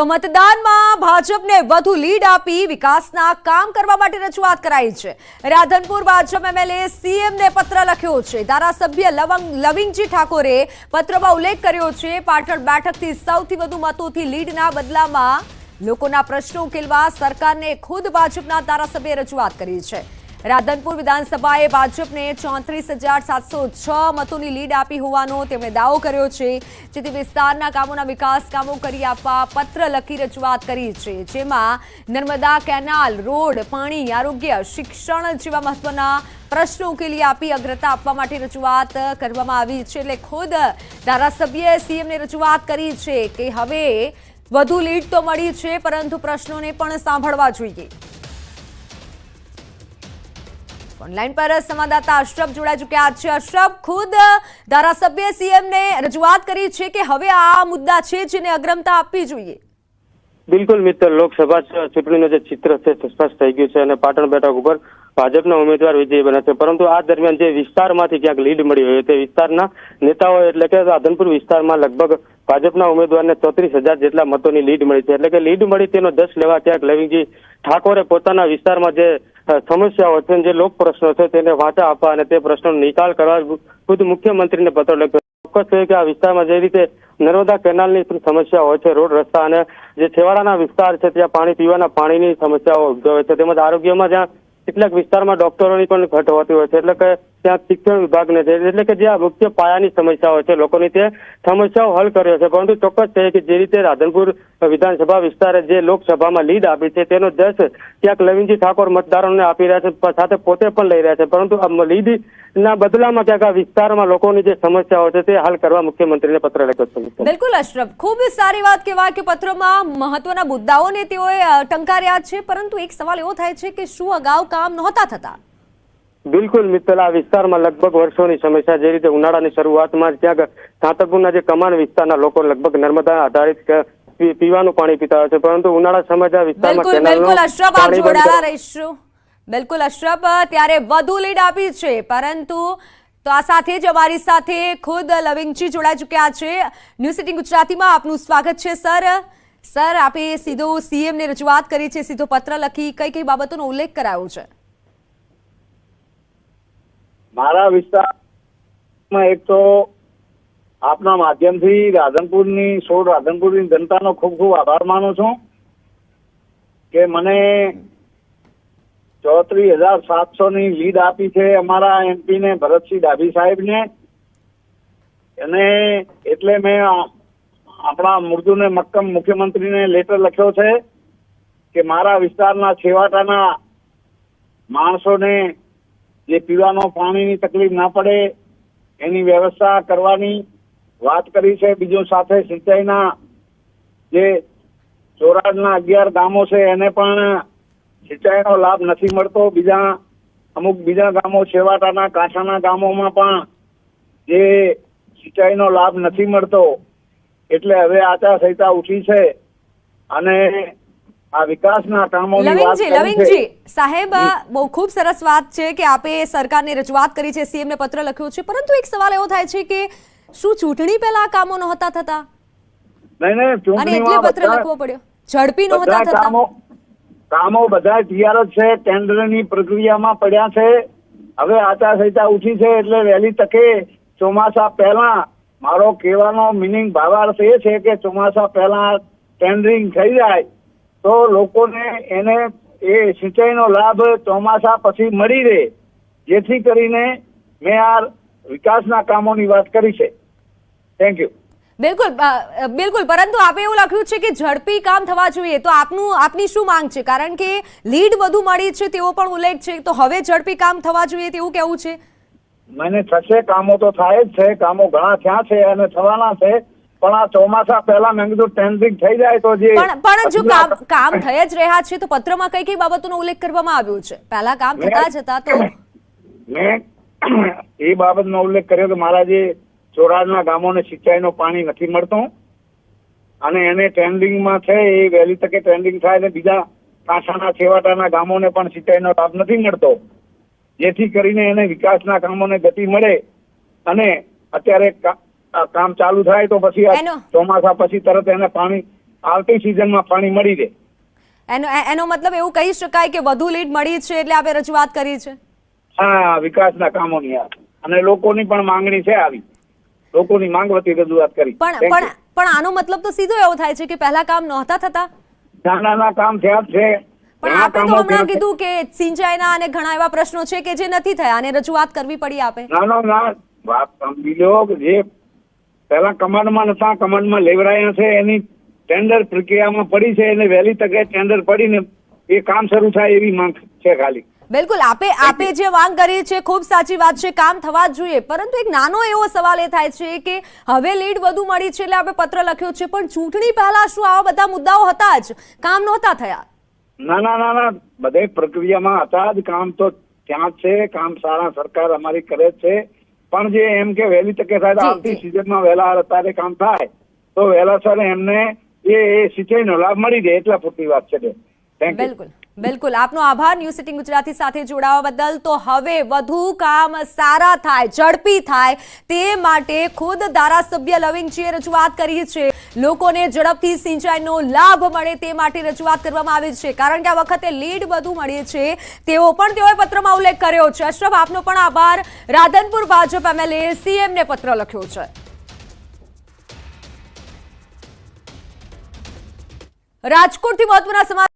તો મતદાનમાં ભાજપને વધુ લીડ આપી વિકાસના કામ કરવા માટે રજૂઆત કરાઈ છે. રાધનપુર ભાજપ એમએલએ સીએમને પત્ર લખ્યો છે. ધારાસભ્ય લવંગ, લવિંગજી ઠાકોરે પત્રમાં ઉલ્લેખ કર્યો છે, પાટણ બેઠકથી સૌથી વધુ મતોથી લીડના બદલામાં લોકોના પ્રશ્નો ઉકેલવા સરકારને ખુદ ભાજપના ધારાસભ્યે રજૂઆત કરી છે. રાધનપુર વિધાનસભાએ ભાજપને ચોત્રીસ હજાર સાતસો છ મતોની લીડ આપી હોવાનો તેમણે દાવો કર્યો છે. જેથી વિસ્તારના કામોના વિકાસ કામો કરી આપવા પત્ર લખી રજૂઆત કરી છે. જેમાં નર્મદા કેનાલ, રોડ, પાણી, આરોગ્ય, શિક્ષણ જેવા મહત્વના પ્રશ્નો ઉકેલી આપી અગ્રતા આપવા માટે રજૂઆત કરવામાં આવી છે. એટલે ખુદ ધારાસભ્યએ સીએમને રજૂઆત કરી છે કે હવે વધુ લીડ તો મળી છે, પરંતુ પ્રશ્નોને પણ સાંભળવા જોઈએ. ઓનલાઈન પર સંવાદદાતા અશરફ જોડાઈ ચૂક્યા છે. અશરફ, ખુદ ધારાસભ્ય સીએમને રજૂઆત કરી છે કે હવે આ મુદ્દા છે જેને અગ્રમતા આપવી જોઈએ. બિલકુલ મિત્ર, લોકસભા ચૂંટણીનું જે ચિત્ર છે સ્પષ્ટ થઈ ગયું છે અને પાટણ બેઠક ઉપર ભાજપના ઉમેદવાર વિજયી બન્યા છે. પરંતુ આ દરમિયાન જે વિસ્તારમાંથી ક્યાંક લીડ મળી હોય તે વિસ્તારના નેતાઓ એટલે કે રાધનપુર વિસ્તારમાં લગભગ ભાજપના ઉમેદવારને ચોત્રીસ હજાર જેટલા મતોની લીડ મળી છે. એટલે કે લીડ મળી તેનો દસ લેવા ક્યાંક લવિંગજી ઠાકોરે પોતાના વિસ્તારમાં જે સમસ્યાઓ છે જે લોક પ્રશ્નો છે તેને વાંચા આપવા અને તે પ્રશ્નોનો નિકાલ કરવા ખુદ મુખ્યમંત્રીને પત્ર લખ્યો. ચોક્કસ છે કે આ વિસ્તારમાં જે રીતે નર્મદા કેનાલની સમસ્યા હોય છે, રોડ રસ્તા અને જે છેવાડાના વિસ્તાર છે, ત્યાં પાણી પીવાના પાણીની સમસ્યાઓ ઉદ્ભવે છે. તેમજ આરોગ્યમાં જ્યાં કેટલાક વિસ્તારમાં ડોક્ટરોની પણ ઘટ હોતી હોય છે. એટલે કે ત્યાં શિક્ષણ વિભાગને છે. એટલે કે જે આ મુખ્ય પાયાની સમસ્યાઓ છે, લોકોની તે સમસ્યાઓ હલ કર્યો છે. પરંતુ ચોક્કસ છે કે જે રીતે રાધનપુર વિધાનસભા વિસ્તારે જે લોકસભામાં લીડ આપી છે, તેનો જશ ક્યાંક લવિનજી ઠાકોર મતદારોને આપી રહ્યા છે સાથે પોતે પણ લઈ રહ્યા છે. પરંતુ આ લીડ ના બદલામાં ક્યાંક આ વિસ્તારમાં લોકોની જે સમસ્યાઓ છે, તે હલ કરવા મુખ્યમંત્રીને પત્ર લખ્યો છે. બિલકુલ, અશરફ. ખૂબ સારી વાત કહેવાય કે પત્રમાં મહત્વના મુદ્દાઓને તેઓએ ટંકાર્યા છે. પરંતુ એક સવાલ એવો થાય છે કે શું અગાઉ કામ નહોતા થતા? બિલકુલ મિત્તલ આ વિસ્તારમાં લગભગ વર્ષોની સમસ્યા જે રીતે ઉનાળાની શરૂઆતમાં જ ક્યાંક સાંતરપુરના જે કમાન વિસ્તારના લોકો લગભગ નર્મદા આધારિત પીવાનું પાણી પીતા હોય છે. પરંતુ ઉનાળા સમયે આ વિસ્તારમાં બિલકુલ અશરફ આપ રહીશું. બિલકુલ ત્યારે વધુ લીડ આપી છે. પરંતુ તો આ સાથે જ અમારી સાથે ખુદ લવિંગજી જોડાઈ ચૂક્યા છે. ન્યૂઝ સિટી ગુજરાતીમાં આપનું સ્વાગત છે સર. સર આપે સીધો સીએમ ને રજૂઆત કરી છે સીધો પત્ર લખી કઈ કઈ બાબતોનો ઉલ્લેખ કરાયો છે? મારા વિસ્તારમાં એક તો આપના માધ્યમથી રાધનપુરની, સોળ રાધનપુરની જનતાનો ખૂબ ખૂબ આભાર માનું છું કે મને ચોત્રીસ હજાર સાતસો ની લીડ આપી છે અમારા એમપી ને ભરતસિંહ ડાભી સાહેબ ને અને એટલે મેં આપણા મૃદુ ને મક્કમ મુખ્યમંત્રીને લેટર લખ્યો છે કે મારા વિસ્તારના છેવાટાના માણસોને જે પીવાનો પાણીની તકલીફ ના પડે, એની વ્યવસ્થા કરવાની વાત કરી છે. બીજું સાથે સિંચાઈના જે ચોરાડના અગિયાર ગામો છે, એને પણ સિંચાઈનો લાભ નથી મળતો. બીજા અમુક બીજા ગામો છેવાટાના કાંઠાના ગામોમાં પણ જે સિંચાઈનો લાભ નથી મળતો, એટલે હવે આચારસંહિતા ઉઠી છે અને આ વિકાસના કામોની વાત કરી લવિંગજી સાહેબ બહુ ખૂબ સરસ વાત છે કે આપે સરકારને રજૂઆત કરી છે સીએમ પત્ર લખ્યો છે. પરંતુ એક સવાલ એવો થાય છે કે શું ચૂંટણી પહેલા આ કામો નહોતા થતા? નહીં નહીં ચૂંટણીમાં પત્ર બધા- લખવો પડ્યો. ઝડપી નહોતા થતા. કામો બધા તૈયાર જ છે ટેન્ડરની પ્રક્રિયામાં પડ્યા છે. હવે આચારસંહિતા ઉઠી છે એટલે વહેલી તકે ચોમાસા પહેલા મારો કહેવાનો મિનિંગ ભાવાર્થ એ છે કે ચોમાસા પહેલા ટેન્ડરિંગ થઈ જાય તો લોકોને એને એ સિંચાઈનો લાભ ચોમાસા પછી મળી રહે જેથી કરીને મેં આ વિકાસના કામોની વાત કરી છે. થેન્ક યુ બિલકુલ બિલકુલ પરંતુ આપે એવું લખ્યું છે કે ઝડપી કામ થવા જોઈએ તો આપનું આપની શું માંગ છે? કારણ કે લીડ વધુ મળી છે તેવો પણ ઉલ્લેખ છે તો હવે ઝડપી કામ થવા જોઈએ તેવું કેવું છે? મને થશે કામો તો થાય જ છે કામો ઘણા થયા છે અને થવાના છે પણ આ ચોમાસા પહેલા મેં કીધું ટેન્ડરિંગ થઈ જાય તો જે પણ જો કામ કામ થઈ જ રહ્યા છે તો પત્રમાં કઈ કઈ બાબતોનો ઉલ્લેખ કરવામાં આવ્યો છે? પહેલા કામ થતા જ હતા તો મેં એ બાબતનો ઉલ્લેખ કર્યો કે મારા જે ચોરાડના ગામોને સિંચાઈનો પાણી નથી મળતું અને એને ટ્રેન્ડિંગમાં છે એ વહેલી તકે ટ્રેન્ડિંગ થાય અને બીજા કાંઠાના છેવાટાના ગામોને પણ સિંચાઈનો લાભ નથી મળતો. જેથી કરીને એને વિકાસના કામોને ગતિ મળે અને અત્યારે કામ ચાલુ થાય તો પછી ચોમાસા પછી તરત એને પાણી આવતી સિઝનમાં પાણી મળી રહે. એનો એનો મતલબ એવું કહી શકાય કે વધુ લીડ મળી છે એટલે આપણે રજૂઆત કરી છે? હા વિકાસના કામોની આ. અને લોકોની પણ માંગણી છે આવી. લોકોની માંગ વતી રજૂઆત કરી. પણ પણ પણ આનો મતલબ તો સીધો એવો થાય છે કે પહેલા કામ નહોતા થતા? નાના કામ થયા છે. પણ આપણે તો હમણાં કીધું કે સિંચાઈના અને ઘણા એવા પ્રશ્નો છે કે જે નથી થયા અને રજૂઆત કરવી પડી આપે. ના ના ના. વાત સમજી લો કે જે પહેલા કમાન્ડમાં નતા કમાન્ડમાં લેવરાયા છે એની ટેન્ડર પ્રક્રિયામાં પડી છે એને વહેલી તકે ટેન્ડર પડીને એ કામ શરૂ થાય એવી માંગ છે ખાલી. બિલકુલ આપે આપે જે માંગ કરી છે ખૂબ સાચી વાત છે કામ થવા જ જોઈએ. પરંતુ એક નાનો એવો સવાલ એ થાય છે કે હવે લીડ વધુ મળી છે એટલે આપણે પત્ર લખ્યો છે પણ ચૂંટણી પહેલા શું આવા બધા મુદ્દાઓ હતા જ? કામ નહોતા થયા. ના ના ના ના બધે પ્રક્રિયામાં હતા જ કામ તો ત્યાં જ છે કામ સારા સરકાર અમારી કરે છે. પણ જે એમ કે વહેલી તકે થાય આવતી. સિઝનમાં વહેલા અત્યારે કામ થાય તો વહેલાસર એમને એ સિંચાઈનો લાભ મળી જાય એટલા પૂરતી વાત છે બેન. થેન્ક યુ બિલકુલ. બિલકુલ. આપનો આભાર. ન્યૂઝ સિટી ગુજરાતી સાથે જોડાવા બદલ. તો હવે વધુ કામ સારા થાય, ઝડપી થાય તે માટે ખુદ ધારાસભ્ય લવિંગજીએ રજૂઆત કરી છે. લોકોને ઝડપથી સિંચાઈનો લાભ મળે તે માટે રજૂઆત કરવામાં આવી છે. કારણ કે આ વખતે લીડ વધુ મળે છે. તેવો પણ તેઓએ પત્રમાં ઉલ્લેખ કર્યો છે. અશરફ, આપનો પણ આભાર. રાધનપુર ભાજપ એમએલએ સીએમને પત્ર લખ્યો છે. રાજકોટથી મહત્વના સમાચાર